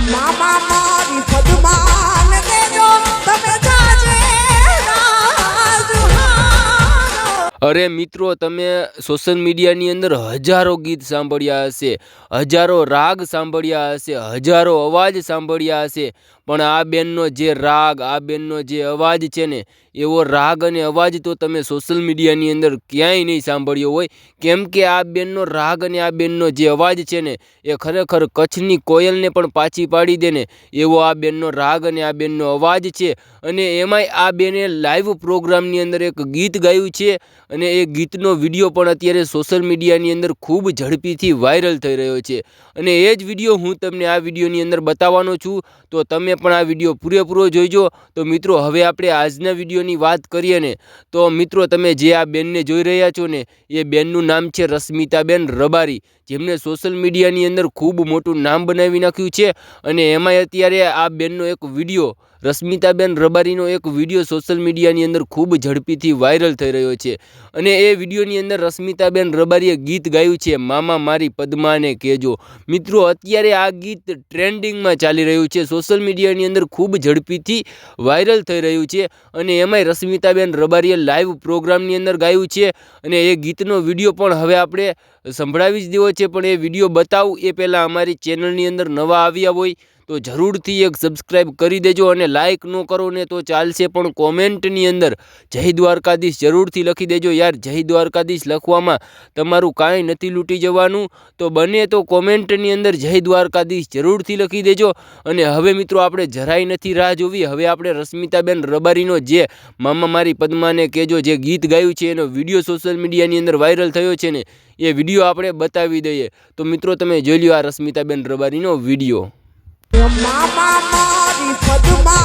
મામા મારી અરે મિત્રો, તમે સોશિયલ મીડિયાની અંદર હજારો ગીત સાંભળ્યા હશે, હજારો રાગ સાંભળ્યા હશે, હજારો અવાજ સાંભળ્યા હશે, પણ આ બેનનો જે રાગ, આ બેનનો જે અવાજ છે ને, એવો રાગ અને અવાજ તો તમે સોશિયલ મીડિયાની અંદર ક્યાંય નહીં સાંભળ્યો હોય. કેમ કે આ બેનનો રાગ અને આ બેનનો જે અવાજ છે ને, એ ખરેખર કચ્છની કોયલને પણ પાછી પાડી દે ને, એવો આ બેનનો રાગ અને આ બેનનો અવાજ છે. અને એમાંય આ બેને લાઈવ પ્રોગ્રામની અંદર એક ગીત ગાયું છે. અને એ ગીતનો વીડિયો પણ અત્યારે સોશિયલ મીડિયાની અંદર ખૂબ ઝડપીથી વાયરલ થઈ રહ્યો છે. અને એ જ વીડિયો હું તમને આ વિડીયોની અંદર બતાવવાનો છું. તો તમે પણ આ વીડિયો પૂરેપૂરો જોઈજો. તો મિત્રો, હવે આપણે આજના વિડીયોની વાત કરીએ ને, તો મિત્રો, તમે જે આ બેનને જોઈ રહ્યા છો ને, એ બેનનું નામ છે રશ્મિતાબેન રબારી જેમને સોશિયલ મીડિયાની અંદર ખૂબ મોટું નામ બનાવી નાખ્યું છે. અને એમાંય અત્યારે આ બેનનો એક વીડિયો રશ્મિતાબેન રબારીનો એક વીડિયો સોશિયલ મીડિયાની અંદર ખૂબ ઝડપીથી વાયરલ થઈ રહ્યો છે. અને એ વિડીયોની અંદર રશ્મિતાબેન રબારીએ ગીત ગાયું છે, મામા મારી પદ્માને કહેજો. મિત્રો, અત્યારે આ ગીત ટ્રેન્ડિંગમાં ચાલી રહ્યું છે. સોશિયલ મીડિયાની અંદર ખૂબ ઝડપીથી વાયરલ થઈ રહ્યું છે અને એમાંય રશ્મિતાબેન રબારીએ લાઈવ પ્રોગ્રામની અંદર ગાયું છે અને એ ગીતનો વીડિયો પણ હવે આપણે સંભળાવી જ દેવો છે. પણ એ વીડિયો બતાવું, એ પહેલાં અમારી ચેનલની અંદર નવા આવ્યા હોય તો જરૂરથી એક સબસ્ક્રાઈબ કરી દેજો અને લાઇક ન કરો ને તો ચાલશે પણ કોમેન્ટની અંદર. જય દ્વારકાધીશ જરૂરથી લખી દેજો યાર. જય દ્વારકાધીશ લખવામાં તમારું કાંઈ નથી લૂંટી જવાનું. તો બને તો કોમેન્ટની અંદર જય દ્વારકાધીશ જરૂરથી લખી દેજો. અને હવે મિત્રો આપણે જરાય નથી રાહ જોવી. હવે આપણે રશ્મિતાબેન રબારીનો જે મામા મારી પદ્માને કહેજો, જે ગીત ગાયું છે, એનો વીડિયો સોશિયલ મીડિયાની અંદર વાયરલ થયો છે ને, એ વીડિયો આપણે બતાવી દઈએ. તો મિત્રો તમે જોઈ લ્યો આ રશ્મિતાબેન રબારીનો વીડિયો મામા મારી પદમાન